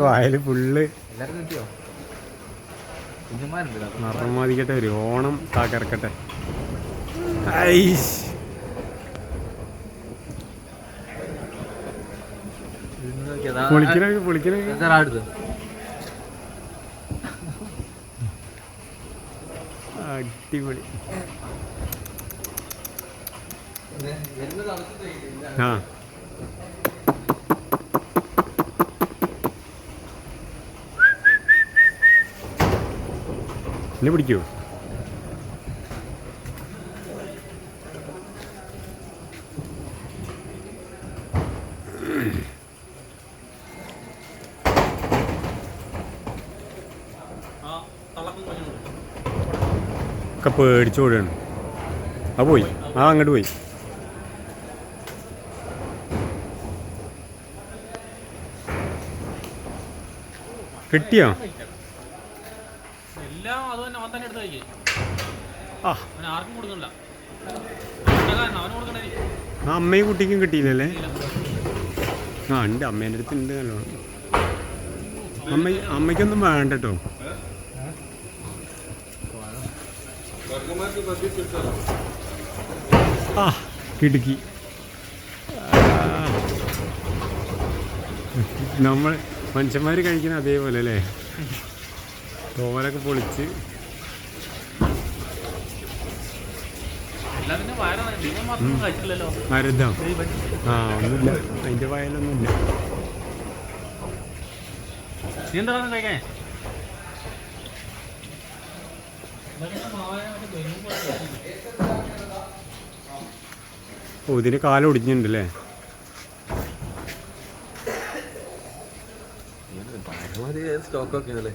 വായൽ full. ഒരു ഓണം താക്കിറക്കട്ടെ പൊളിക്കണൊക്കെ പൊളിക്കണൊക്കെ. അടിപൊളി. ആ. എന്നെ പിടിക്കൂ? ഒക്കെ പേടിച്ചോടാണ് ആ പോയി. ആ അങ്ങോട്ട് പോയി. കിട്ടിയോ? എല്ലാം അത് തന്നെ അവൻ തന്നെ എടുത്ത് കഴിക്കും. ആ. അവൻ ആർക്കും കൊടുക്കണില്ല അവന്റെ കാരണം അവന് കൊടുക്കണേ ആ അമ്മയും കുട്ടിക്കും കിട്ടിയില്ലല്ലേ? ആ ഉണ്ട്. അമ്മേന്റെ അടുത്ത് ഉണ്ട് നല്ലോണം. അമ്മ അമ്മയ്ക്കൊന്നും വേണ്ട കേട്ടോ. ആ കിടുക്കി. നമ്മൾ മനുഷ്യന്മാർ കഴിക്കുന്ന അതേപോലെ അല്ലേ തോലൊക്കെ പൊളിച്ച്. മരുന്നോ. ആ ഒന്നുമില്ല. അതിന്റെ വയലൊന്നുമില്ല. ഓ ഇതിന് കാലം ഒടിഞ്ഞിട്ടുണ്ടല്ലേ? സ്റ്റോക്ക് ഒക്കെ ഉണ്ടല്ലേ